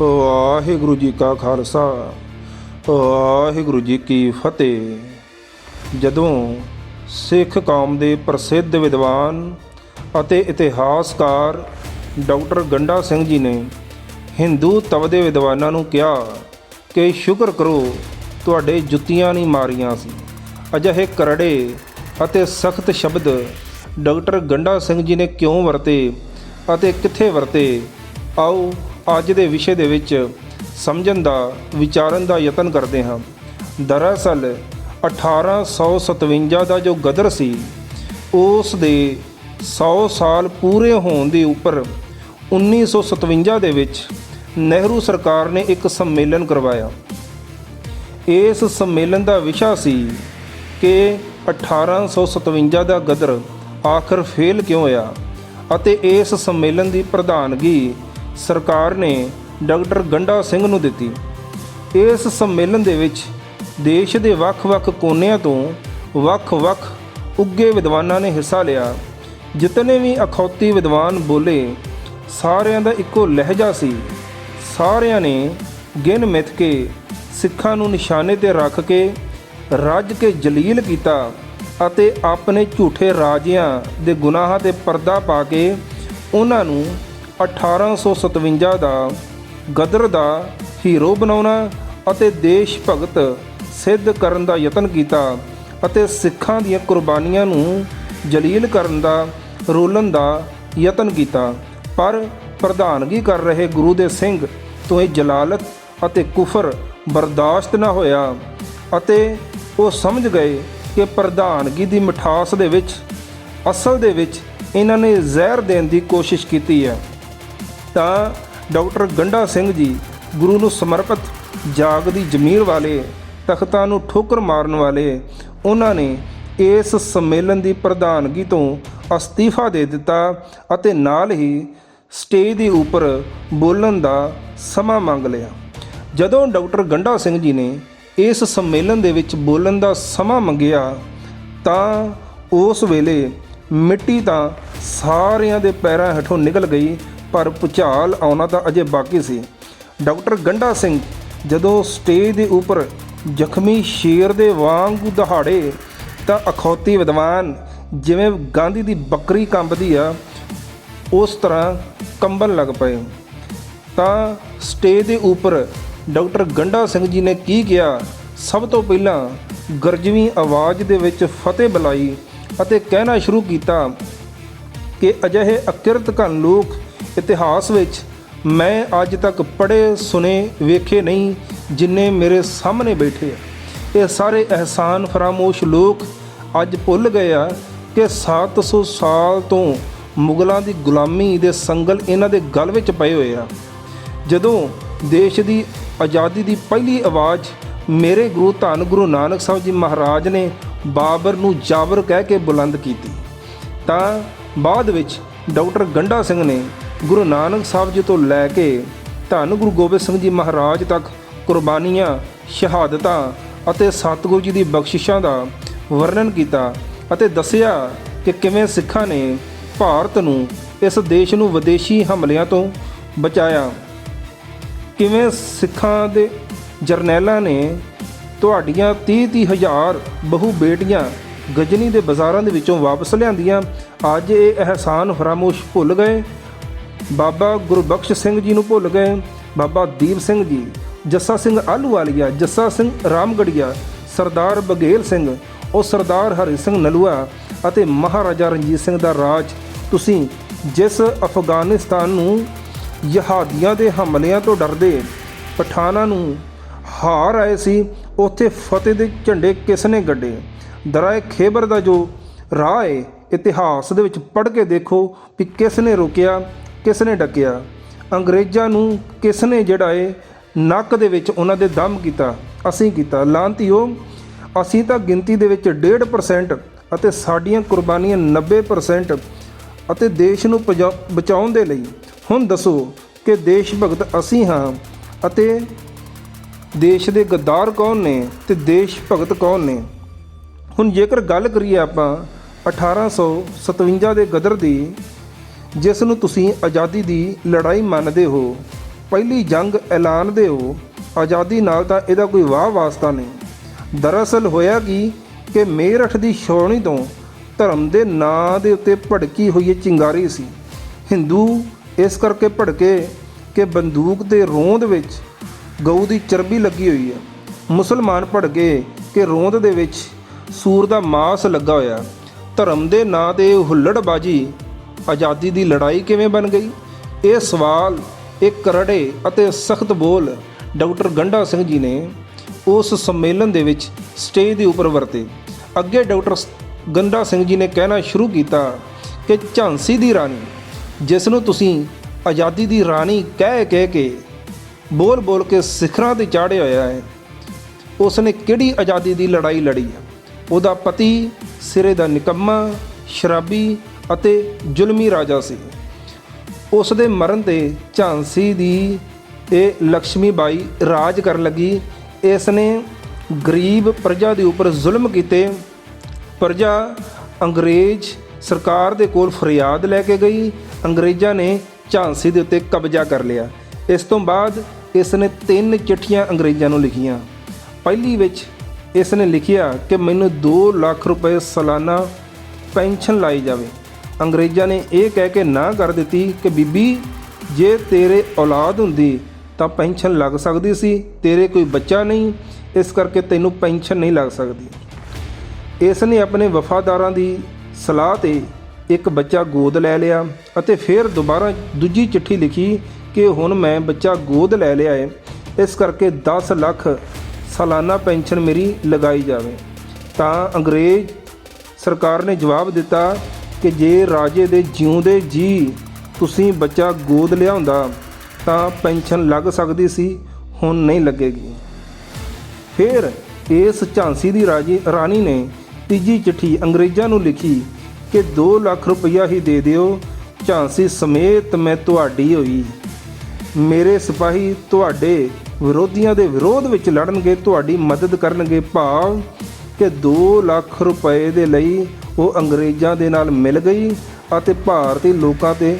ਵਾਹਿਗੁਰੂ ਜੀ ਕਾ ਖਾਲਸਾ, ਵਾਹਿਗੁਰੂ ਜੀ ਕੀ ਫਤਿਹ। ਜਦੋਂ ਸਿੱਖ ਕੌਮ ਦੇ ਪ੍ਰਸਿੱਧ ਵਿਦਵਾਨ ਅਤੇ ਇਤਿਹਾਸਕਾਰ ਡਾਕਟਰ ਗੰਡਾ ਸਿੰਘ ਜੀ ਨੇ ਹਿੰਦੂ ਤਵ ਦੇ ਵਿਦਵਾਨਾਂ ਨੂੰ ਕਿਹਾ ਕਿ ਸ਼ੁਕਰ ਕਰੋ, ਤੁਹਾਡੇ ਜੁੱਤੀਆਂ ਨਹੀਂ ਮਾਰੀਆਂ ਸੀ। ਅਜਿਹੇ ਕਰੜੇ ਅਤੇ ਸਖਤ ਸ਼ਬਦ ਡਾਕਟਰ ਗੰਡਾ ਸਿੰਘ ਜੀ ਨੇ ਕਿਉਂ ਵਰਤੇ ਅਤੇ ਕਿੱਥੇ ਵਰਤੇ? ਆਓ ਅੱਜ ਦੇ ਵਿਸ਼ੇ ਦੇ ਵਿੱਚ ਸਮਝਣ ਦਾ, ਵਿਚਾਰਨ ਦਾ ਯਤਨ ਕਰਦੇ ਹਾਂ। ਦਰਅਸਲ 1857 ਦਾ ਜੋ ਗਦਰ ਸੀ, ਉਸ ਦੇ 100 ਸਾਲ ਪੂਰੇ ਹੋਣ ਦੇ ਉੱਪਰ 1957 ਦੇ ਵਿੱਚ ਨਹਿਰੂ ਸਰਕਾਰ ਨੇ ਇੱਕ ਸੰਮੇਲਨ ਕਰਵਾਇਆ। ਇਸ ਸੰਮੇਲਨ ਦਾ ਵਿਸ਼ਾ ਸੀ ਕਿ 1857 ਦਾ ਗਦਰ ਆਖਰ ਫੇਲ ਕਿਉਂ ਹੋਇਆ ਅਤੇ ਇਸ ਸੰਮੇਲਨ ਦੀ ਪ੍ਰਧਾਨਗੀ ਸਰਕਾਰ ਨੇ ਡਾਕਟਰ ਗੰਡਾ ਸਿੰਘ ਨੂੰ ਦਿੱਤੀ। ਇਸ ਸੰਮੇਲਨ ਦੇ ਵਿੱਚ ਦੇਸ਼ ਦੇ ਵੱਖ-ਵੱਖ ਕੋਨਿਆਂ ਤੋਂ ਵੱਖ-ਵੱਖ ਉੱਗੇ ਵਿਦਵਾਨਾਂ ਨੇ ਹਿੱਸਾ ਲਿਆ। ਜਿਤਨੇ ਵੀ ਅਖੌਤੀ ਵਿਦਵਾਨ ਬੋਲੇ, ਸਾਰਿਆਂ ਦਾ ਇੱਕੋ ਲਹਿਜਾ ਸੀ। ਸਾਰਿਆਂ ਨੇ ਗਿਣ ਮਿਥ ਕੇ ਸਿੱਖਾਂ ਨੂੰ ਨਿਸ਼ਾਨੇ ਤੇ ਰੱਖ ਕੇ ਰੱਜ ਕੇ ਜਲੀਲ ਕੀਤਾ ਅਤੇ ਆਪਣੇ ਝੂਠੇ ਰਾਜਿਆਂ ਦੇ ਗੁਨਾਹਾਂ ਤੇ ਪਰਦਾ ਪਾ ਕੇ ਉਹਨਾਂ ਨੂੰ 1857 ਦਾ ਗਦਰ ਦਾ ਹੀਰੋ ਬਣਾਉਣਾ ਅਤੇ ਦੇਸ਼ ਭਗਤ ਸਿੱਧ ਕਰਨ ਦਾ ਯਤਨ ਕੀਤਾ ਅਤੇ ਸਿੱਖਾਂ ਦੀਆਂ ਕੁਰਬਾਨੀਆਂ ਨੂੰ ਜਲੀਲ ਕਰਨ ਦਾ, ਰੋਲਣ ਦਾ ਯਤਨ ਕੀਤਾ। ਪਰ ਪ੍ਰਧਾਨਗੀ ਕਰ ਰਹੇ ਗੁਰੂ ਦੇ ਸਿੰਘ ਤੋਂ ਇਹ ਜਲਾਲਤ ਅਤੇ ਕੁਫਰ ਬਰਦਾਸ਼ਤ ਨਾ ਹੋਇਆ ਅਤੇ ਉਹ ਸਮਝ ਗਏ ਕਿ ਪ੍ਰਧਾਨਗੀ ਦੀ ਮਿਠਾਸ ਦੇ ਵਿੱਚ, ਅਸਲ ਦੇ ਵਿੱਚ ਇਹਨਾਂ ਨੇ ਜ਼ਹਿਰ ਦੇਣ ਦੀ ਕੋਸ਼ਿਸ਼ ਕੀਤੀ ਹੈ। ਤਾਂ ਡਾਕਟਰ ਗੰਡਾ ਸਿੰਘ ਜੀ ਗੁਰੂ ਨੂੰ ਸਮਰਪਿਤ ਜਾਗ ਦੀ ਜ਼ਮੀਰ ਵਾਲੇ, ਤਖਤਾਂ ਨੂੰ ਠੋਕਰ ਮਾਰਨ ਵਾਲੇ, ਉਹਨਾਂ ਨੇ ਇਸ ਸੰਮੇਲਨ ਦੀ ਪ੍ਰਧਾਨਗੀ ਤੋਂ ਅਸਤੀਫਾ ਦੇ ਦਿੱਤਾ ਅਤੇ ਨਾਲ ਹੀ ਸਟੇਜ ਦੇ ਉੱਪਰ ਬੋਲਣ ਦਾ ਸਮਾਂ ਮੰਗ ਲਿਆ। ਜਦੋਂ ਡਾਕਟਰ ਗੰਡਾ ਸਿੰਘ ਜੀ ਨੇ ਇਸ ਸੰਮੇਲਨ ਦੇ ਵਿੱਚ ਬੋਲਣ ਦਾ ਸਮਾਂ ਮੰਗਿਆ, ਤਾਂ ਉਸ ਵੇਲੇ ਮਿੱਟੀ ਤਾਂ ਸਾਰਿਆਂ ਦੇ ਪੈਰਾਂ ਹੇਠੋਂ ਨਿਕਲ ਗਈ ਪਰ ਭੁਚਾਲ ਆਉਣਾ ਤਾਂ ਅਜੇ ਬਾਕੀ ਸੀ। ਡਾਕਟਰ ਗੰਡਾ ਸਿੰਘ ਜਦੋਂ ਸਟੇਜ ਦੇ ਉੱਪਰ ਜ਼ਖਮੀ ਸ਼ੇਰ ਦੇ ਵਾਂਗ ਦਹਾੜੇ, ਤਾਂ ਅਖੌਤੀ ਵਿਦਵਾਨ ਜਿਵੇਂ ਗਾਂਧੀ ਦੀ ਬੱਕਰੀ ਕੰਬਦੀ ਆ, ਉਸ ਤਰ੍ਹਾਂ ਕੰਬਣ ਲੱਗ ਪਏ। ਤਾਂ ਸਟੇਜ ਦੇ ਉੱਪਰ ਡਾਕਟਰ ਗੰਡਾ ਸਿੰਘ ਜੀ ਨੇ ਕੀ ਕਿਹਾ? ਸਭ ਤੋਂ ਪਹਿਲਾਂ ਗਰਜਵੀਂ ਆਵਾਜ਼ ਦੇ ਵਿੱਚ ਫਤਿਹ ਬੁਲਾਈ ਅਤੇ ਕਹਿਣਾ ਸ਼ੁਰੂ ਕੀਤਾ ਕਿ ਅਜਿਹੇ ਅਕਿਰਤ ਘਨ ਲੋਕ ਇਤਿਹਾਸ ਵਿੱਚ ਮੈਂ ਅੱਜ ਤੱਕ ਪੜ੍ਹੇ ਸੁਨੇ ਵੇਖੇ ਨਹੀਂ ਜਿੰਨੇ ਮੇਰੇ ਸਾਹਮਣੇ ਬੈਠੇ ਆ। ਇਹ ਸਾਰੇ ਅਹਿਸਾਨ ਫਰਾਮੋਸ਼ ਲੋਕ ਅੱਜ ਭੁੱਲ ਗਏ ਆ ਕਿ 700 ਸਾਲ ਤੋਂ ਮੁਗਲਾਂ ਦੀ ਗੁਲਾਮੀ ਦੇ ਸੰਗਲ ਇਹਨਾਂ ਦੇ ਗਲ ਵਿੱਚ ਪਏ ਹੋਏ ਆ। ਜਦੋਂ ਦੇਸ਼ ਦੀ ਆਜ਼ਾਦੀ ਦੀ ਪਹਿਲੀ ਆਵਾਜ਼ ਮੇਰੇ ਗੁਰੂ ਧੰਨ ਗੁਰੂ ਨਾਨਕ ਸਾਹਿਬ ਜੀ ਮਹਾਰਾਜ ਨੇ ਬਾਬਰ ਨੂੰ ਜਾਬਰ ਕਹਿ ਕੇ ਬੁਲੰਦ ਕੀਤੀ, ਤਾਂ ਬਾਅਦ ਵਿੱਚ ਡਾਕਟਰ ਗੰਡਾ ਸਿੰਘ ਨੇ ਗੁਰੂ ਨਾਨਕ ਸਾਹਿਬ ਜੀ ਤੋਂ ਲੈ ਕੇ ਧੰਨ ਗੁਰੂ ਗੋਬਿੰਦ ਸਿੰਘ ਜੀ ਮਹਾਰਾਜ ਤੱਕ ਕੁਰਬਾਨੀਆਂ, ਸ਼ਹਾਦਤਾਂ ਅਤੇ ਸਤਿਗੁਰੂ ਜੀ ਦੀ ਬਖਸ਼ਿਸ਼ਾਂ ਦਾ ਵਰਣਨ ਕੀਤਾ ਅਤੇ ਦੱਸਿਆ ਕਿ ਕਿਵੇਂ ਸਿੱਖਾਂ ਨੇ ਭਾਰਤ ਨੂੰ ਇਸ ਦੇਸ਼ ਨੂੰ ਵਿਦੇਸ਼ੀ ਹਮਲਿਆਂ ਤੋਂ ਬਚਾਇਆ। ਕਿਵੇਂ ਸਿੱਖਾਂ ਦੇ ਜਰਨੈਲਾਂ ਨੇ ਤੁਹਾਡੀਆਂ 30-30 ਹਜ਼ਾਰ ਬਹੂ ਬੇਟੀਆਂ ਗਜਨੀ ਦੇ ਬਾਜ਼ਾਰਾਂ ਦੇ ਵਿੱਚੋਂ ਵਾਪਸ ਲਿਆਂਦੀਆਂ, ਅੱਜ ਇਹ ਅਹਿਸਾਨ ਫਰਾਮੋਸ਼ ਭੁੱਲ ਗਏ। ਬਾਬਾ ਗੁਰਬਖਸ਼ ਸਿੰਘ ਜੀ ਨੂੰ ਭੁੱਲ ਗਏ। ਬਾਬਾ ਦੀਪ ਸਿੰਘ ਜੀ, ਜੱਸਾ ਸਿੰਘ ਆਲੂਵਾਲੀਆ ਜੱਸਾ ਸਿੰਘ ਰਾਮਗੜੀਆ, ਸਰਦਾਰ ਬਗੇਲ ਸਿੰਘ, ਉਹ ਸਰਦਾਰ ਹਰੀ ਸਿੰਘ ਨਲੂਆ ਅਤੇ ਮਹਾਰਾਜਾ ਰਣਜੀਤ ਸਿੰਘ ਦਾ ਰਾਜ। ਤੁਸੀਂ ਜਿਸ ਅਫਗਾਨਿਸਤਾਨ ਨੂੰ ਯਹਾਦੀਆਂ ਦੇ ਹਮਲਿਆਂ ਤੋਂ ਡਰਦੇ ਪਠਾਨਾਂ ਨੂੰ ਹਾਰ ਆਏ ਸੀ, ਉੱਥੇ ਫਤਿਹ ਦੇ ਝੰਡੇ ਕਿਸ ਨੇ ਗੱਡੇ? ਦਰਾਏ ਖੇਬਰ ਦਾ ਜੋ ਰਾਹ ਹੈ ਇਤਿਹਾਸ ਦੇ ਵਿੱਚ ਪੜ੍ਹ ਕੇ ਦੇਖੋ ਵੀ ਕਿਸ ਨੇ ਰੋਕਿਆ। ਕਿਸ ਨੇ ਡੱਕਿਆ? ਅੰਗਰੇਜ਼ਾਂ ਨੂੰ ਕਿਸ ਨੇ ਜਿਹੜਾ ਹੈ ਨੱਕ ਦੇ ਵਿੱਚ ਉਹਨਾਂ ਦੇ ਦਮ ਕੀਤਾ, ਅਸੀਂ ਕੀਤਾ। ਲਾਂਤੀਓ, ਅਸੀਂ ਤਾਂ ਗਿਣਤੀ ਦੇ ਵਿੱਚ 1.5% ਅਤੇ ਸਾਡੀਆਂ ਕੁਰਬਾਨੀਆਂ 90% ਅਤੇ ਦੇਸ਼ ਨੂੰ ਪਜਾ- ਬਚਾਉਣ ਦੇ ਲਈ। ਹੁਣ ਦੱਸੋ ਕਿ ਦੇਸ਼ ਭਗਤ ਅਸੀਂ ਹਾਂ ਅਤੇ ਦੇਸ਼ ਦੇ ਗੱਦਾਰ ਕੌਣ ਨੇ ਤੇ ਦੇਸ਼ ਭਗਤ ਕੌਣ ਨੇ? ਹੁਣ ਜੇਕਰ ਗੱਲ ਕਰੀਏ ਆਪਾਂ 1857 ਦੇ ਗਦਰ ਦੀ ਜਿਸ ਨੂੰ ਤੁਸੀਂ ਆਜ਼ਾਦੀ ਦੀ ਲੜਾਈ ਮੰਨਦੇ ਹੋ, ਪਹਿਲੀ ਜੰਗ ਐਲਾਨਦੇ ਹੋ ਆਜ਼ਾਦੀ ਨਾਲ ਤਾਂ ਇਹਦਾ ਕੋਈ ਵਾਹ ਵਾਸਤਾ ਨਹੀਂ। ਦਰਅਸਲ ਹੋਇਆ ਕੀ ਕਿ ਮੇਰਠ ਦੀ ਛਾਉਣੀ ਤੋਂ ਧਰਮ ਦੇ ਨਾਂ ਦੇ ਉੱਤੇ ਭੜਕੀ ਹੋਈ ਚਿੰਗਾਰੀ ਸੀ। ਹਿੰਦੂ ਇਸ ਕਰਕੇ ਭੜਕੇ ਕਿ ਬੰਦੂਕ ਦੇ ਰੋਂਦ ਵਿੱਚ ਗਊ ਦੀ ਚਰਬੀ ਲੱਗੀ ਹੋਈ ਹੈ। ਮੁਸਲਮਾਨ ਭੜਕੇ ਕਿ ਰੋਂਦ ਦੇ ਵਿੱਚ ਸੂਰ ਦਾ ਮਾਸ ਲੱਗਾ ਹੋਇਆ। ਧਰਮ ਦੇ ਨਾਂ ਤੇ ਹੁੱਲੜਬਾਜੀ ਆਜ਼ਾਦੀ ਦੀ ਲੜਾਈ ਕਿਵੇਂ ਬਣ ਗਈ? ਇਹ ਸਵਾਲ ਇੱਕ ਕਰੜੇ ਅਤੇ ਸਖਤ ਬੋਲ ਡਾਕਟਰ ਗੰਡਾ ਸਿੰਘ ਜੀ ਨੇ ਉਸ ਸੰਮੇਲਨ ਦੇ ਵਿੱਚ ਸਟੇਜ ਦੇ ਉੱਪਰ ਵਰਤੇ। ਅੱਗੇ ਡਾਕਟਰ ਗੰਡਾ ਸਿੰਘ ਜੀ ਨੇ ਕਹਿਣਾ ਸ਼ੁਰੂ ਕੀਤਾ ਕਿ ਝਾਂਸੀ ਦੀ ਰਾਣੀ, ਜਿਸ ਨੂੰ ਤੁਸੀਂ ਆਜ਼ਾਦੀ ਦੀ ਰਾਣੀ ਕਹਿ ਕਹਿ ਕੇ ਬੋਲ ਬੋਲ ਕੇ ਸਿਖਰਾਂ ਤੇ ਚਾੜਿਆ ਹੋਇਆ ਹੈ ਉਸ ਨੇ ਕਿਹੜੀ ਆਜ਼ਾਦੀ ਦੀ ਲੜਾਈ ਲੜੀ? ਉਹਦਾ ਪਤੀ, ਸਿਰੇ ਦਾ ਨਿਕੰਮਾ, ਸ਼ਰਾਬੀ ਅਤੇ ਜ਼ੁਲਮੀ ਰਾਜਾ ਸੀ। ਉਸ ਦੇ ਮਰਨ ਤੇ ਝਾਂਸੀ ਦੀ ਇਹ ਲక్ష్ਮੀ ਬਾਈ ਰਾਜ ਕਰਨ ਲੱਗੀ। ਇਸ ਨੇ ਗਰੀਬ ਪ੍ਰਜਾ ਦੇ ਉੱਪਰ ਜ਼ੁਲਮ ਕੀਤੇ। ਪ੍ਰਜਾ ਅੰਗਰੇਜ਼ ਸਰਕਾਰ ਦੇ ਕੋਲ ਫਰਿਆਦ ਲੈ ਕੇ ਗਈ। ਅੰਗਰੇਜ਼ਾਂ ਨੇ ਝਾਂਸੀ ਦੇ ਉੱਤੇ ਕਬਜ਼ਾ ਕਰ ਲਿਆ। ਇਸ ਤੋਂ ਬਾਅਦ ਇਸ ਨੇ ਤਿੰਨ ਚਿੱਠੀਆਂ ਅੰਗਰੇਜ਼ਾਂ ਨੂੰ ਲਿਖੀਆਂ। ਪਹਿਲੀ ਵਿੱਚ ਇਸ ਨੇ ਲਿਖਿਆ ਕਿ ਮੈਨੂੰ 2 ਲੱਖ ਰੁਪਏ ਸਾਲਾਨਾ ਪੈਨਸ਼ਨ ਲਾਈ ਜਾਵੇ। ਅੰਗਰੇਜ਼ਾਂ ਨੇ ਇਹ ਕਹਿ ਕੇ ਨਾ ਕਰ ਦਿੱਤੀ ਕਿ ਬੀਬੀ, ਜੇ ਤੇਰੇ ਔਲਾਦ ਹੁੰਦੀ ਤਾਂ ਪੈਨਸ਼ਨ ਲੱਗ ਸਕਦੀ ਸੀ, ਤੇਰੇ ਕੋਈ ਬੱਚਾ ਨਹੀਂ, ਇਸ ਕਰਕੇ ਤੈਨੂੰ ਪੈਨਸ਼ਨ ਨਹੀਂ ਲੱਗ ਸਕਦੀ। ਇਸ ਨੇ ਆਪਣੇ ਵਫਾਦਾਰਾਂ ਦੀ ਸਲਾਹ ਤੇ ਇੱਕ ਬੱਚਾ ਗੋਦ ਲੈ ਲਿਆ ਅਤੇ ਫਿਰ ਦੁਬਾਰਾ ਦੂਜੀ ਚਿੱਠੀ ਲਿਖੀ ਕਿ ਹੁਣ ਮੈਂ ਬੱਚਾ ਗੋਦ ਲੈ ਲਿਆ ਹੈ ਇਸ ਕਰਕੇ 10 ਲੱਖ ਸਾਲਾਨਾ ਪੈਨਸ਼ਨ ਮੇਰੀ ਲਗਾਈ ਜਾਵੇ। ਤਾਂ ਅੰਗਰੇਜ਼ ਸਰਕਾਰ ਨੇ ਜਵਾਬ ਦਿੱਤਾ ਕਿ ਜੇ ਰਾਜੇ ਦੇ ਜਿਉਂਦੇ ਜੀ ਤੁਸੀਂ ਬੱਚਾ ਗੋਦ ਲਿਆਉਂਦਾ, ਤਾਂ ਪੈਨਸ਼ਨ ਲੱਗ ਸਕਦੀ ਸੀ, ਹੁਣ ਨਹੀਂ ਲੱਗੇਗੀ। ਫਿਰ ਇਸ ਝਾਂਸੀ ਦੀ ਰਾਜੀ, ਰਾਣੀ ਨੇ ਤੀਜੀ ਚਿੱਠੀ ਅੰਗਰੇਜ਼ਾਂ ਨੂੰ ਲਿਖੀ ਕਿ 2 ਲੱਖ ਰੁਪਈਆ ਹੀ ਦੇ ਦਿਓ, ਝਾਂਸੀ ਸਮੇਤ ਮੈਂ ਤੁਹਾਡੀ ਹੋਈ। ਮੇਰੇ ਸਿਪਾਹੀ ਤੁਹਾਡੇ ਵਿਰੋਧੀਆਂ ਦੇ ਵਿਰੋਧ ਵਿੱਚ ਲੜਨਗੇ, ਤੁਹਾਡੀ ਮਦਦ ਕਰਨਗੇ, ਭਾਵ ਕਿ 2 ਲੱਖ ਰੁਪਏ ਦੇ ਲਈ ਉਹ ਅੰਗਰੇਜ਼ਾਂ ਦੇ ਨਾਲ ਮਿਲ ਗਈ ਅਤੇ ਭਾਰਤੀ ਲੋਕਾਂ ਤੇ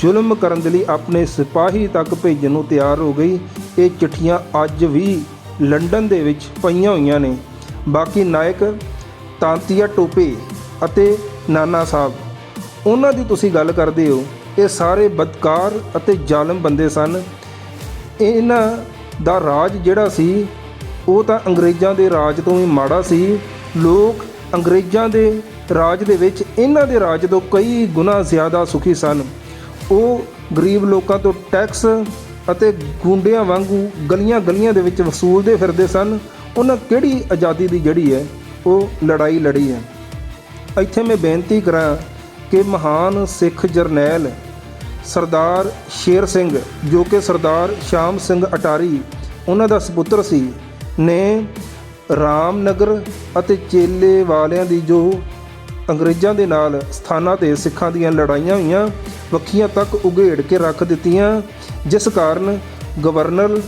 ਜ਼ੁਲਮ ਕਰਨ ਦੇ ਲਈ ਆਪਣੇ ਸਿਪਾਹੀ ਤੱਕ ਭੇਜਣ ਨੂੰ ਤਿਆਰ ਹੋ ਗਈ। ਇਹ ਚਿੱਠੀਆਂ ਅੱਜ ਵੀ ਲੰਡਨ ਦੇ ਵਿੱਚ ਪਈਆਂ ਹੋਈਆਂ ਨੇ। ਬਾਕੀ ਨਾਇਕ ਤਾਂਤੀਆ ਟੋਪੇ ਅਤੇ ਨਾਨਾ ਸਾਹਿਬ, ਉਹਨਾਂ ਦੀ ਤੁਸੀਂ ਗੱਲ ਕਰਦੇ ਹੋ। ਇਹ ਸਾਰੇ ਬਦਕਾਰ ਅਤੇ ਜ਼ਾਲਮ ਬੰਦੇ ਸਨ। ਇਹਨਾਂ ਦਾ ਰਾਜ ਜਿਹੜਾ ਸੀ ਉਹ ਤਾਂ ਅੰਗਰੇਜ਼ਾਂ ਦੇ ਰਾਜ ਤੋਂ ਵੀ ਮਾੜਾ ਸੀ। ਲੋਕ ਅੰਗਰੇਜ਼ਾਂ ਦੇ ਰਾਜ ਦੇ ਵਿੱਚ ਇਹਨਾਂ ਦੇ ਰਾਜ ਤੋਂ ਕਈ ਗੁਣਾ ਜ਼ਿਆਦਾ ਸੁਖੀ ਸਨ। ਉਹ ਗਰੀਬ ਲੋਕਾਂ ਤੋਂ ਟੈਕਸ ਅਤੇ ਗੁੰਡਿਆਂ ਵਾਂਗੂ ਗਲੀਆਂ ਗਲੀਆਂ ਦੇ ਵਿੱਚ ਵਸੂਲਦੇ ਫਿਰਦੇ ਸਨ। ਉਹਨਾਂ ਕਿਹੜੀ ਆਜ਼ਾਦੀ ਦੀ ਜਿਹੜੀ ਹੈ, ਉਹ ਲੜਾਈ ਲੜੀ ਹੈ। ਇੱਥੇ ਮੈਂ ਬੇਨਤੀ ਕਰਾਂ ਕਿ ਮਹਾਨ ਸਿੱਖ ਜਰਨੈਲ ਸਰਦਾਰ ਸ਼ੇਰ ਸਿੰਘ, ਜੋ ਕਿ ਸਰਦਾਰ ਸ਼ਾਮ ਸਿੰਘ ਅਟਾਰੀ, ਉਹਨਾਂ ਦਾ ਸੁਪੁੱਤਰ ਸੀ ਨੇ ਰਾਮਨਗਰ ਅਤੇ ਚੇਲੇ ਵਾਲਿਆਂ ਦੀ ਜੋ ਅੰਗਰੇਜ਼ਾਂ ਦੇ ਨਾਲ ਸਥਾਨਾਂ ਤੇ ਸਿੱਖਾਂ ਦੀਆਂ ਲੜਾਈਆਂ ਹੋਈਆਂ, ਵੱਖੀਆਂ ਤੱਕ ਉਘੇੜ ਕੇ ਰੱਖ ਦਿੱਤੀਆਂ। ਜਿਸ ਕਾਰਨ ਗਵਰਨਰ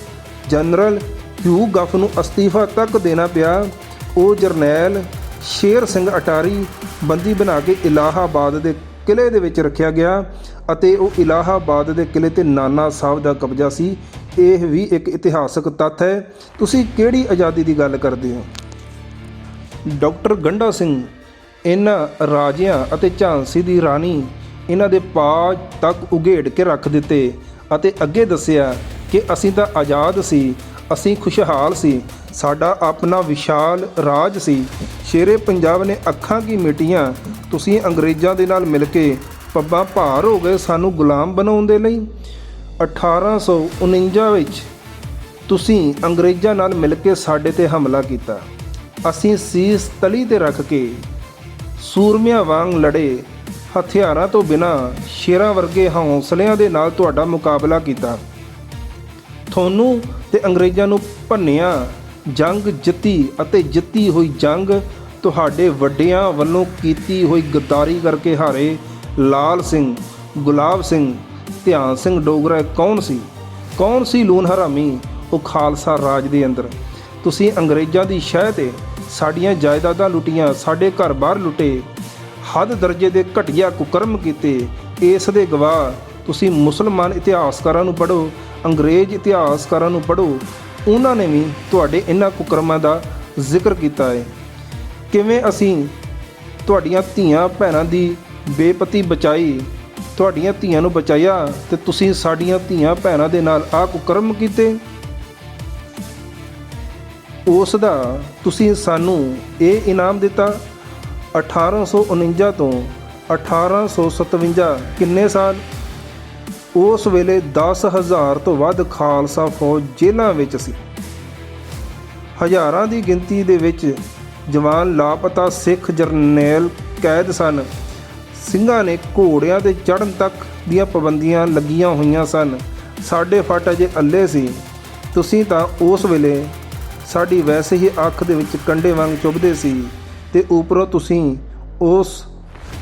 ਜਨਰਲ ਹਿਊ ਗਫ ਨੂੰ ਅਸਤੀਫਾ ਤੱਕ ਦੇਣਾ ਪਿਆ। ਉਹ ਜਰਨੈਲ ਸ਼ੇਰ ਸਿੰਘ ਅਟਾਰੀ ਬੰਦੀ ਬਣਾ ਕੇ ਇਲਾਹਾਬਾਦ ਦੇ ਕਿਲੇ ਦੇ ਵਿੱਚ ਰੱਖਿਆ ਗਿਆ ਅਤੇ ਉਹ ਇਲਾਹਾਬਾਦ ਦੇ ਕਿਲੇ ਤੇ ਨਾਨਾ ਸਾਹਿਬ ਦਾ ਕਬਜ਼ਾ ਸੀ। ਇਹ ਵੀ ਇੱਕ ਇਤਿਹਾਸਕ ਤੱਥ ਹੈ। ਤੁਸੀਂ ਕਿਹੜੀ ਆਜ਼ਾਦੀ ਦੀ ਗੱਲ ਕਰਦੇ ਹੋ? ਡਾਕਟਰ ਗੰਡਾ ਸਿੰਘ, ਇਹਨਾਂ ਰਾਜਿਆਂ ਅਤੇ ਝਾਂਸੀ ਦੀ ਰਾਣੀ ਇਹਨਾਂ ਦੇ ਪਾਜ ਤੱਕ ਉਘੇੜ ਕੇ ਰੱਖ ਦਿੱਤੇ ਅਤੇ ਅੱਗੇ ਦੱਸਿਆ ਕਿ ਅਸੀਂ ਤਾਂ ਆਜ਼ਾਦ ਸੀ, ਅਸੀਂ ਖੁਸ਼ਹਾਲ ਸੀ, ਸਾਡਾ ਆਪਣਾ ਵਿਸ਼ਾਲ ਰਾਜ ਸੀ। ਸ਼ੇਰੇ ਪੰਜਾਬ ਨੇ ਅੱਖਾਂ ਕੀ ਮਿਟੀਆਂ, ਤੁਸੀਂ ਅੰਗਰੇਜ਼ਾਂ ਦੇ ਨਾਲ ਮਿਲ ਕੇ ਪੱਬਾਂ ਭਾਰ ਹੋ ਗਏ ਸਾਨੂੰ ਗੁਲਾਮ ਬਣਾਉਣ ਦੇ ਲਈ। 1849 ਵਿੱਚ ਤੁਸੀਂ ਅੰਗਰੇਜ਼ਾਂ ਨਾਲ ਮਿਲ ਕੇ ਸਾਡੇ ਤੇ ਹਮਲਾ ਕੀਤਾ। ਅਸੀਂ ਸੀਸ ਤਲੀ ਤੇ ਰੱਖ ਕੇ ਸੂਰਮਿਆਂ ਵਾਂਗ ਲੜੇ। ਹਥਿਆਰਾਂ ਤੋਂ ਬਿਨਾਂ ਸ਼ੇਰਾਂ ਵਰਗੇ ਹੌਸਲਿਆਂ ਦੇ ਨਾਲ ਤੁਹਾਡਾ ਮੁਕਾਬਲਾ ਕੀਤਾ। ਤੁਹਾਨੂੰ ਤੇ ਅੰਗਰੇਜ਼ਾਂ ਨੂੰ ਭੰਨਿਆ, ਜੰਗ ਜਿੱਤੀ ਅਤੇ ਜਿੱਤੀ ਹੋਈ ਜੰਗ ਤੁਹਾਡੇ ਵੱਡਿਆਂ ਵੱਲੋਂ ਕੀਤੀ ਹੋਈ ਗਦਾਰੀ ਕਰਕੇ ਹਾਰੇ। ਲਾਲ ਸਿੰਘ, ਗੁਲਾਬ ਸਿੰਘ ਧਿਆਨ ਸਿੰਘ ਡੋਗਰਾ ਕੌਣ ਸੀ? ਕੌਣ ਸੀ ਲੂਣ ਹਰਾਮੀ ਉਹ ਖਾਲਸਾ ਰਾਜ ਦੇ ਅੰਦਰ। ਤੁਸੀਂ ਅੰਗਰੇਜ਼ਾਂ ਦੀ ਸ਼ਹਿ ਤੇ ਸਾਡੀਆਂ ਜਾਇਦਾਦਾਂ ਲੁੱਟੀਆਂ, ਸਾਡੇ ਘਰ-ਬਾਰ ਲੁੱਟੇ। ਹੱਦ ਦਰਜੇ ਦੇ ਘਟੀਆ ਕੁਕਰਮ ਕੀਤੇ। ਇਸ ਦੇ ਗਵਾਹ ਤੁਸੀਂ ਮੁਸਲਮਾਨ ਇਤਿਹਾਸਕਾਰਾਂ ਨੂੰ ਪੜ੍ਹੋ, ਅੰਗਰੇਜ਼ ਇਤਿਹਾਸਕਾਰਾਂ ਨੂੰ ਪੜ੍ਹੋ। ਉਹਨਾਂ ਨੇ ਵੀ ਤੁਹਾਡੇ ਇਹਨਾਂ ਕੁਕਰਮਾਂ ਦਾ ਜ਼ਿਕਰ ਕੀਤਾ ਹੈ ਕਿਵੇਂ ਅਸੀਂ ਤੁਹਾਡੀਆਂ ਧੀਆਂ ਭੈਣਾਂ ਦੀ ਬੇਪਤੀ ਬਚਾਈ? ਤੁਹਾਡੀਆਂ ਧੀਆਂ ਨੂੰ ਬਚਾਇਆ ਤੇ ਤੁਸੀਂ ਸਾਡੀਆਂ ਧੀਆਂ ਭੈਣਾਂ ਦੇ ਨਾਲ ਆਹ ਕੁਕਰਮ ਕੀਤੇ? ਉਸ ਦਾ ਤੁਸੀਂ ਸਾਨੂੰ ਇਹ ਇਨਾਮ ਦਿੱਤਾ। 1849 ਤੋਂ 1857 ਕਿੰਨੇ ਸਾਲ? ਉਸ ਵੇਲੇ 10000 ਤੋਂ ਵੱਧ ਖਾਲਸਾ ਫੌਜ ਜੇਲ੍ਹਾਂ ਵਿੱਚ ਸੀ। ਹਜ਼ਾਰਾਂ ਦੀ ਗਿਣਤੀ ਦੇ ਵਿੱਚ ਜਵਾਨ ਲਾਪਤਾ ਸਿੱਖ ਜਰਨੈਲ ਕੈਦ ਸਨ। ਸਿੰਘਾਂ ਨੇ ਘੋੜਿਆਂ ਤੇ ਚੜ੍ਹਨ ਤੱਕ ਦੀਆਂ ਪਾਬੰਦੀਆਂ ਲੱਗੀਆਂ ਹੋਈਆਂ ਸਨ। ਸਾਡੇ ਫਟ ਅਜੇ ਅੱਲੇ ਸੀ। ਤੁਸੀਂ ਤਾਂ ਉਸ ਵੇਲੇ ਸਾਡੀ ਵੈਸੇ ਹੀ ਅੱਖ ਦੇ ਵਿੱਚ ਕੰਡੇ ਵਾਂਗ ਚੁੱਭਦੇ ਸੀ ਤੇ ਉਪਰੋਂ ਤੁਸੀਂ ਉਸ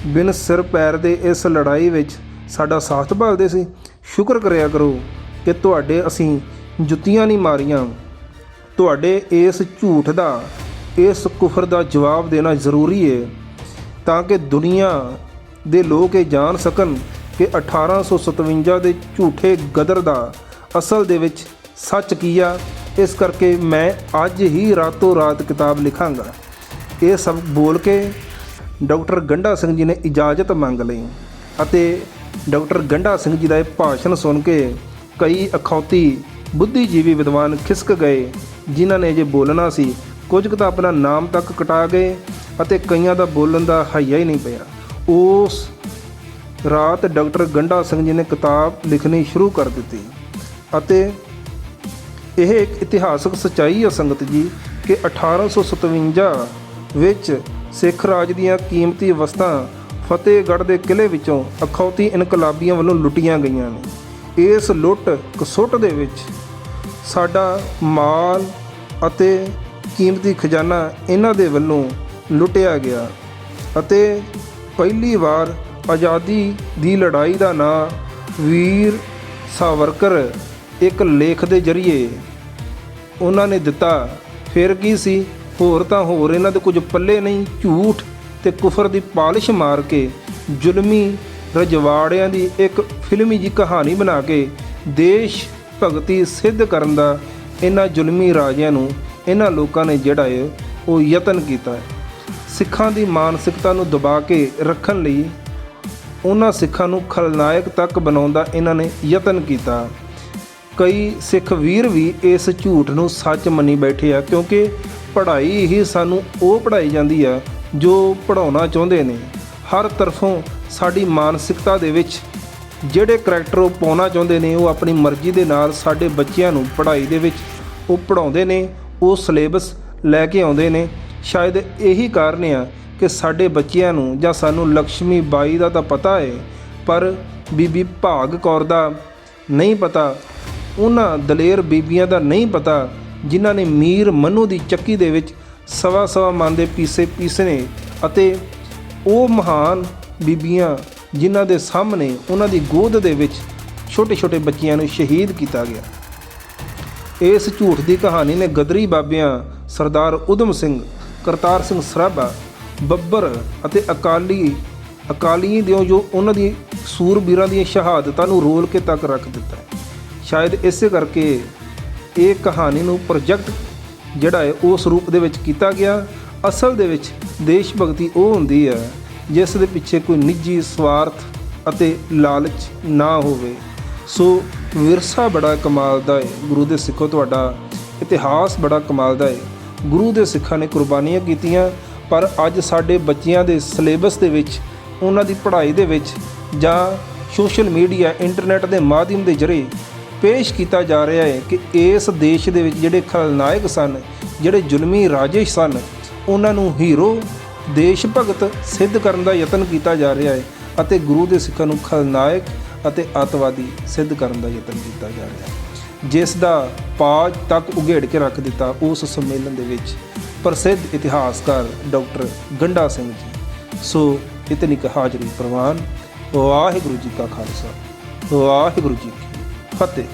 ਬਿਨ ਸਿਰ ਪੈਰ ਦੇ ਇਸ ਲੜਾਈ ਵਿੱਚ ਸਾਡਾ ਸਾਥ ਭਾਲਦੇ ਸੀ। ਸ਼ੁਕਰ ਕਰਿਆ ਕਰੋ ਕਿ ਤੁਹਾਡੇ ਅਸੀਂ ਜੁੱਤੀਆਂ ਨਹੀਂ ਮਾਰੀਆਂ। ਤੁਹਾਡੇ ਇਸ ਝੂਠ ਦਾ, ਇਸ ਕੁਫਰ ਦਾ ਜਵਾਬ ਦੇਣਾ ਜ਼ਰੂਰੀ ਹੈ ਤਾਂ ਕਿ ਦੁਨੀਆ ਦੇ ਲੋਕ ਇਹ ਜਾਣ ਸਕਣ ਕਿ 1857 ਦੇ ਝੂਠੇ ਗਦਰ ਦਾ ਅਸਲ ਦੇ ਵਿੱਚ ਸੱਚ ਕੀ ਆ, ਇਸ ਕਰਕੇ ਮੈਂ ਅੱਜ ਹੀ ਰਾਤੋਂ ਰਾਤ ਕਿਤਾਬ ਲਿਖਾਂਗਾ। ਇਹ ਸਭ ਬੋਲ ਕੇ ਡਾਕਟਰ ਗੰਡਾ ਸਿੰਘ ਜੀ ਨੇ ਇਜਾਜ਼ਤ ਮੰਗ ਲਈ ਅਤੇ ਡਾਕਟਰ ਗੰਡਾ ਸਿੰਘ ਜੀ ਦਾ ਇਹ ਭਾਸ਼ਣ ਸੁਣ ਕੇ ਕਈ ਅਖੌਤੀ ਬੁੱਧੀਜੀਵੀ ਵਿਦਵਾਨ ਖਿਸਕ ਗਏ, ਜਿਨ੍ਹਾਂ ਨੇ ਜੇ ਬੋਲਣਾ ਸੀ। ਕੁਝ ਕੁ ਤਾਂ ਆਪਣਾ ਨਾਮ ਤੱਕ ਕਟਾ ਗਏ ਅਤੇ ਕਈਆਂ ਦਾ ਬੋਲਣ ਦਾ ਹਈਆ ਹੀ ਨਹੀਂ ਪਿਆ। ਉਸ ਰਾਤ ਡਾਕਟਰ ਗੰਡਾ ਸਿੰਘ ਜੀ ਨੇ ਕਿਤਾਬ ਲਿਖਣੀ ਸ਼ੁਰੂ ਕਰ ਦਿੱਤੀ ਅਤੇ ਇਹ ਇੱਕ ਇਤਿਹਾਸਕ ਸਚਾਈ ਹੈ ਸੰਗਤ ਜੀ ਕਿ 1857 ਵਿੱਚ ਸਿੱਖ ਰਾਜ ਦੀਆਂ ਕੀਮਤੀ ਵਸਤਾਂ ਫਤਿਹਗੜ੍ਹ ਦੇ ਕਿਲੇ ਵਿੱਚੋਂ ਅਖੌਤੀ ਇਨਕਲਾਬੀਆਂ ਵੱਲੋਂ ਲੁੱਟੀਆਂ ਗਈਆਂ ਨੇ। ਇਸ ਲੁੱਟ ਕਸੁੱਟ ਦੇ ਵਿੱਚ ਸਾਡਾ ਮਾਲ ਅਤੇ ਕੀਮਤੀ ਖਜ਼ਾਨਾ ਇਹਨਾਂ ਦੇ ਵੱਲੋਂ ਲੁੱਟਿਆ ਗਿਆ ਅਤੇ ਪਹਿਲੀ ਵਾਰ ਆਜ਼ਾਦੀ ਦੀ ਲੜਾਈ ਦਾ ਨਾਂ ਵੀਰ ਸਾਵਰਕਰ ਇੱਕ ਲੇਖ ਦੇ ਜ਼ਰੀਏ ਉਹਨਾਂ ਨੇ ਦਿੱਤਾ। ਫਿਰ ਕੀ ਸੀ? ਹੋਰ ਤਾਂ ਹੋਰ, ਇਹਨਾਂ ਦੇ ਕੁਝ ਪੱਲੇ ਨਹੀਂ, ਝੂਠ ਤੇ ਕੁਫਰ ਦੀ ਪਾਲਿਸ਼ ਮਾਰ ਕੇ ਜ਼ੁਲਮੀ ਰਜਵਾੜਿਆਂ ਦੀ ਇੱਕ ਫਿਲਮੀ ਜੀ ਕਹਾਣੀ ਬਣਾ ਕੇ ਦੇਸ਼ ਭਗਤੀ ਸਿੱਧ ਕਰਨ ਦਾ ਇਹਨਾਂ ਜ਼ੁਲਮੀ ਰਾਜਿਆਂ ਨੂੰ, ਇਹਨਾਂ ਲੋਕਾਂ ਨੇ ਜਿਹੜਾ ਹੈ ਉਹ ਯਤਨ ਕੀਤਾ ਹੈ। ਸਿੱਖਾਂ ਦੀ ਮਾਨਸਿਕਤਾ ਨੂੰ ਦਬਾ ਕੇ ਰੱਖਣ ਲਈ ਉਹਨਾਂ ਸਿੱਖਾਂ ਨੂੰ ਖਲਨਾਇਕ ਤੱਕ ਬਣਾਉਣ ਦਾ ਇਹਨਾਂ ਨੇ ਯਤਨ ਕੀਤਾ। ਕਈ ਸਿੱਖ ਵੀਰ ਵੀ ਇਸ ਝੂਠ ਨੂੰ ਸੱਚ ਮੰਨੀ ਬੈਠੇ ਆ, ਕਿਉਂਕਿ ਪੜ੍ਹਾਈ ਹੀ ਸਾਨੂੰ ਉਹ ਪੜ੍ਹਾਈ ਜਾਂਦੀ ਆ ਜੋ ਪੜਾਉਣਾ ਚਾਹੁੰਦੇ ਨੇ। ਹਰ ਤਰਫੋਂ ਸਾਡੀ ਮਾਨਸਿਕਤਾ ਦੇ ਵਿੱਚ ਜਿਹੜੇ ਕਰੈਕਟਰ ਉਹ ਪਾਉਣਾ ਚਾਹੁੰਦੇ ਨੇ, ਉਹ ਆਪਣੀ ਮਰਜ਼ੀ ਦੇ ਨਾਲ ਸਾਡੇ ਬੱਚਿਆਂ ਨੂੰ ਪੜ੍ਹਾਈ ਦੇ ਵਿੱਚ ਉਹ ਪੜਾਉਂਦੇ ਨੇ, ਉਹ ਸਿਲੇਬਸ ਲੈ ਕੇ ਆਉਂਦੇ ਨੇ। ਸ਼ਾਇਦ ਇਹੀ ਕਾਰਨ ਆ ਕਿ ਸਾਡੇ ਬੱਚਿਆਂ ਨੂੰ ਜਾਂ ਸਾਨੂੰ ਲక్ష్ਮੀ ਬਾਈ ਦਾ ਤਾਂ ਪਤਾ ਹੈ ਪਰ ਬੀਬੀ ਭਾਗ ਕੌਰ ਦਾ ਨਹੀਂ ਪਤਾ, ਉਹਨਾਂ ਦਲੇਰ ਬੀਬੀਆਂ ਦਾ ਨਹੀਂ ਪਤਾ, ਜਿਨ੍ਹਾਂ ਨੇ ਮੀਰ ਮਨੂ ਦੀ ਚੱਕੀ ਦੇ ਵਿੱਚ ਸਵਾ ਸਵਾ ਮਨ ਦੇ ਪੀਸੇ ਪੀਸਨੇ ਅਤੇ ਉਹ ਮਹਾਨ ਬੀਬੀਆਂ ਜਿਨ੍ਹਾਂ ਦੇ ਸਾਹਮਣੇ ਉਹਨਾਂ ਦੀ ਗੋਦ ਦੇ ਵਿੱਚ ਛੋਟੇ ਛੋਟੇ ਬੱਚਿਆਂ ਨੂੰ ਸ਼ਹੀਦ ਕੀਤਾ ਗਿਆ। ਇਸ ਝੂਠ ਦੀ ਕਹਾਣੀ ਨੇ ਗਦਰੀ ਬਾਬਿਆਂ ਸਰਦਾਰ ਉਦਮ ਸਿੰਘ ਕਰਤਾਰ ਸਿੰਘ ਸਰਾਭਾ, ਬੱਬਰ ਅਤੇ ਅਕਾਲੀ ਅਕਾਲੀ ਦਿਓ ਜੋ ਉਹਨਾਂ ਦੀ ਸੂਰਬੀਰਾਂ ਦੀਆਂ ਸ਼ਹਾਦਤਾਂ ਨੂੰ ਰੋਲ ਕੇ ਤੱਕ ਰੱਖ ਦਿੱਤਾ ਹੈ। ਸ਼ਾਇਦ ਇਸੇ ਕਰਕੇ ਇਹ ਕਹਾਣੀ ਨੂੰ ਪ੍ਰੋਜੈਕਟ ਜਿਹੜਾ ਹੈ, ਉਸ ਰੂਪ ਦੇ ਵਿੱਚ ਕੀਤਾ ਗਿਆ। ਅਸਲ ਦੇ ਵਿੱਚ ਦੇਸ਼ ਭਗਤੀ ਉਹ ਹੁੰਦੀ ਹੈ, ਜਿਸ ਦੇ ਪਿੱਛੇ ਕੋਈ ਨਿੱਜੀ ਸਵਾਰਥ ਅਤੇ ਲਾਲਚ ਨਾ ਹੋਵੇ। ਸੋ ਵਿਰਸਾ ਬੜਾ ਕਮਾਲ ਦਾ ਹੈ, ਗੁਰੂ ਦੇ ਸਿੱਖੋ ਤੁਹਾਡਾ ਇਤਿਹਾਸ ਬੜਾ ਕਮਾਲ ਦਾ ਹੈ। ਗੁਰੂ ਦੇ ਸਿੱਖਾਂ ਨੇ ਕੁਰਬਾਨੀਆਂ ਕੀਤੀਆਂ, ਪਰ ਅੱਜ ਸਾਡੇ ਬੱਚਿਆਂ ਦੇ ਸਿਲੇਬਸ ਦੇ ਵਿੱਚ, ਉਹਨਾਂ ਦੀ ਪੜ੍ਹਾਈ ਦੇ ਵਿੱਚ ਜਾਂ ਸੋਸ਼ਲ ਮੀਡੀਆ, ਇੰਟਰਨੈਟ ਦੇ ਮਾਧਿਅਮ ਦੇ ਜ਼ਰੀਏ ਪੇਸ਼ ਕੀਤਾ ਜਾ ਰਿਹਾ ਹੈ ਕਿ ਇਸ ਦੇਸ਼ ਦੇ ਵਿੱਚ ਜਿਹੜੇ ਖਲਨਾਇਕ ਸਨ, ਜਿਹੜੇ ਜ਼ੁਲਮੀ ਰਾਜੇ ਸਨ, ਉਹਨਾਂ ਨੂੰ ਹੀਰੋ, ਦੇਸ਼ ਭਗਤ ਸਿੱਧ ਕਰਨ ਦਾ ਯਤਨ ਕੀਤਾ ਜਾ ਰਿਹਾ ਹੈ ਅਤੇ ਗੁਰੂ ਦੇ ਸਿੱਖਾਂ ਨੂੰ ਖਲਨਾਇਕ ਅਤੇ ਅੱਤਵਾਦੀ ਸਿੱਧ ਕਰਨ ਦਾ ਯਤਨ ਕੀਤਾ ਜਾ ਰਿਹਾ ਹੈ। ਜਿਸ ਦਾ ਪਾਜ ਤੱਕ ਉਘੇੜ ਕੇ ਰੱਖ ਦਿੱਤਾ ਉਸ ਸੰਮੇਲਨ ਦੇ ਵਿੱਚ ਪ੍ਰਸਿੱਧ ਇਤਿਹਾਸਕਾਰ ਡਾਕਟਰ ਗੰਡਾ ਸਿੰਘ ਜੀ। ਸੋ ਇਤਨੀ ਕ ਹਾਜ਼ਰੀ ਪ੍ਰਵਾਨ। ਵਾਹਿਗੁਰੂ ਜੀ ਕਾ ਖਾਲਸਾ। ਵਾਹਿਗੁਰੂ ਜੀ ਕੀ ਫਤਿਹ।